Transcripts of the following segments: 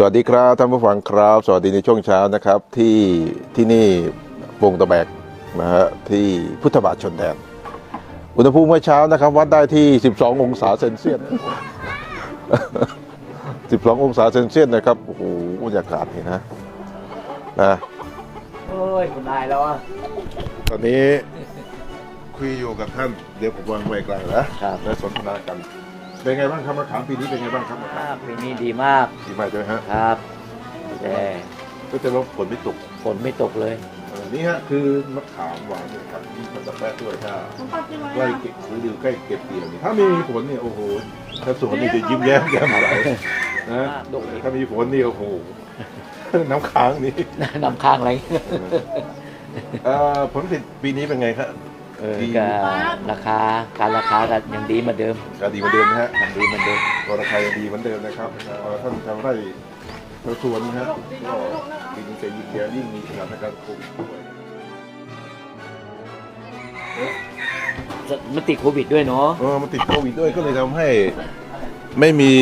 สวัสดีครับท่านผู้ฟังครับ สวัสดีในช่วงเช้านะครับที่ที่นี่วงตะแบกนะฮะที่พุทธบาทชนแดน อุณหภูมิเมื่อเช้านะครับ วัดได้ที่ 12 องศาเซนเซียส 12 องศาเซนเซียสนะครับโอ้โหบรรยากาศนี่นะนะโอ้ยคุณนายแล้วอะตอนนี้คุยอยู่กับท่านเดี๋ยวผมวางไว้กลางนะครับและสนทนากัน เป็นไงบ้างครับมะขามปีนี้เป็นไงบ้างครับมะขามปีนี้ดีมากดีมากใช่ไหมฮะครับแต่ก็จะลดฝนไม่ตกฝนไม่ตกเลยเออนี่ฮะคือมะขามหวานเนี่ยครับมีผลตะแปะด้วยถ้าใกล้เก็บหรือใกล้เก็บเกี่ยวนี่ถ้าไม่มีฝนเนี่ยโอ้โหถ้าสวนนี่จะยิ้มแย้มแย้มใสนะดกอีกถ้ามีฝนนี่โอ้โหน้ำค้างนี่นำข้างอะไรเอ่อผลผลิตปีนี้เป็นไงครับ เออดี ก็ราคาการราคาก็ยังดีเหมือนเดิมก็ดีเหมือนเดิมนะฮะยังดีเหมือนเดิมก็ราคายังดีเหมือนเดิมนะครับเอ่อท่านชาวไร่ชาวสวนนะฮะก็ปีนี้จะยิ่งแย่ยิ่งมีสถานการณ์โควิดด้วยมันติดโควิดด้วยเนาะเออมันติดโควิดด้วยก็เลยทำให้ ไม่มี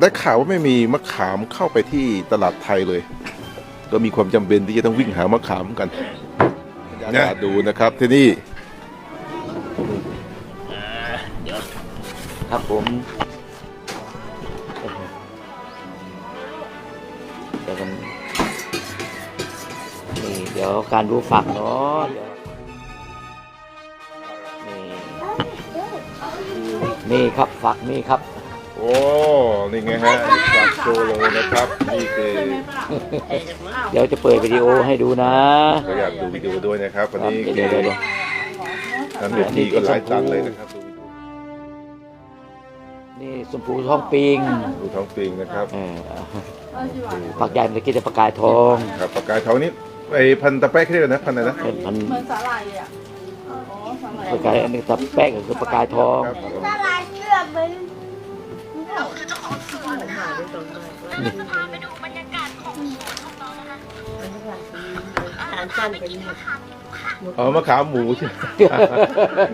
ได้ข่าวว่าไม่มีมะขามเข้าไปที่ตลาดไทยเลย ก็มีความจำเป็นที่จะต้องวิ่งหามะขามกันนะดูนะครับที่นี่ ครับผมเดี๋ยวกันนี่เดี๋ยวการดูฝักเนาะเดี๋ยวนี่นี่ครับฝักนี่ครับ โอ้ นี่ไงฮะจากโซโลนะครับ นี่คือเดี๋ยวจะเปิดวิดีโอให้ดูนะก็อยากดูวิดีโอด้วยนะครับ วันนี้เดี๋ยวเดี๋ยวเดี๋ยว ทำเด็ทีก็หลายตันเลยนะครับดูวิดีโอ นี่สมพูท้องปิงดูท้องปิงนะครับเออผักใหญ่มันกินแต่ปลากายทองครับปากกายทองนี้ไอ้พันตะแป๊กเขาเรียกอะไรนะพันอะไรนะเป็นพันเหมือนสาหร่ายเลยอะอ๋อสาหร่ายปลากายอันนี้ตับแป้งก็คือปลากายทองครับตลาดเลือกเป็นอาหารสั้นเป็นหมดอ๋อมะขามหมูใช่ไหม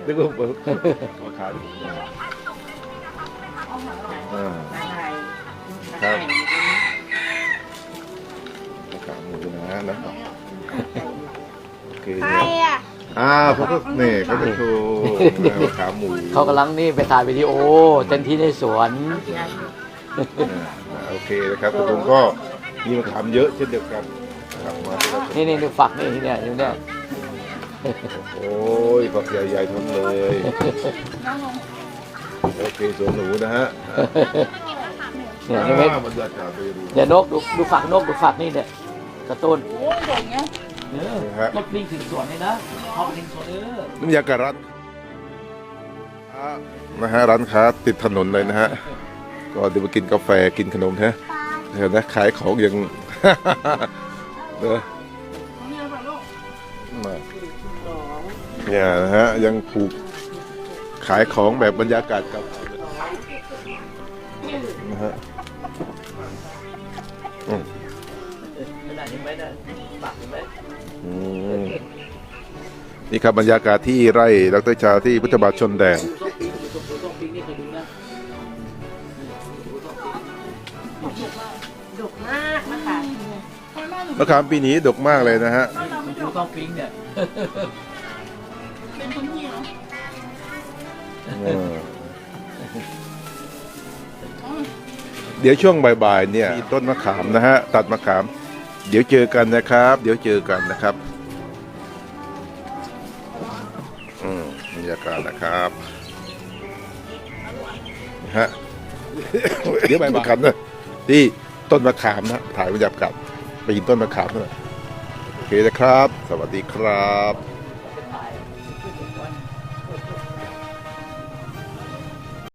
นึกว่ามะขามหมู อ่าสาหร่ายครับมะขามหมูนะนะโอเคใครอะอ่าเขาก็เนี่ยเขาจะโชว์มะขามหมูเขากำลังนี่ไปถ่ายวิดีโอเต็มที่ในสวนอ่าโอเคนะครับแต่ผมก็มีมะขามเยอะเช่นเดียวกันนะครับมาที่เรานี่นี่ดูฝักนี่ที่เนี่ยอยู่เนี่ยโอ้ยฝักใหญ่ๆทั้งเลย โอเคสวนหนูนะฮะเนี่ยเห็นไหมอ่าบรรยากาศไปดูเนี่ยนกดูดูฝักนกดูฝักนี่เนี่ยกระตุ้นโอ้ยโด่งเงี้ยเออนะฮะนกลิงถึงสวนเลยนะเขาลิงสวนเออบรรยากาศร้านค้านะฮะร้านค้าติดถนนเลยนะฮะก็เดี๋ยวมากินกาแฟกินขนมฮะเดี๋ยวนะขายของยังเนอะเนี่ยนะฮะยังผูก ขายของแบบบรรยากาศเกับนะฮะขนาดนี้ไหมนะฝักเห็นไหมอืมนี่ครับบรรยากาศที่ไร่ดรชาที่พุทธบาทชนแดนส้มปิงส้มปิงส้มปิงนี่เคยดูนะดกมากนะคะมะขามปีนี้ดกมากเลยนะฮะส้มปิงส้มปิงเนี่ยเป็นพื้นที่ เดี๋ยวช่วงบ่ายๆเนี่ยต้นมะขามนะฮะ ตัดมะขาม เดี๋ยวเจอกันนะครับ เดี๋ยวเจอกันนะครับ อืมบรรยากาศนะครับนะฮะเดี๋ยวใบ่ายๆครับนะที่ต้นมะขามนะถ่ายบรรยากาศไปกินต้นมะขามนะโอเคนะครับ สวัสดีครับ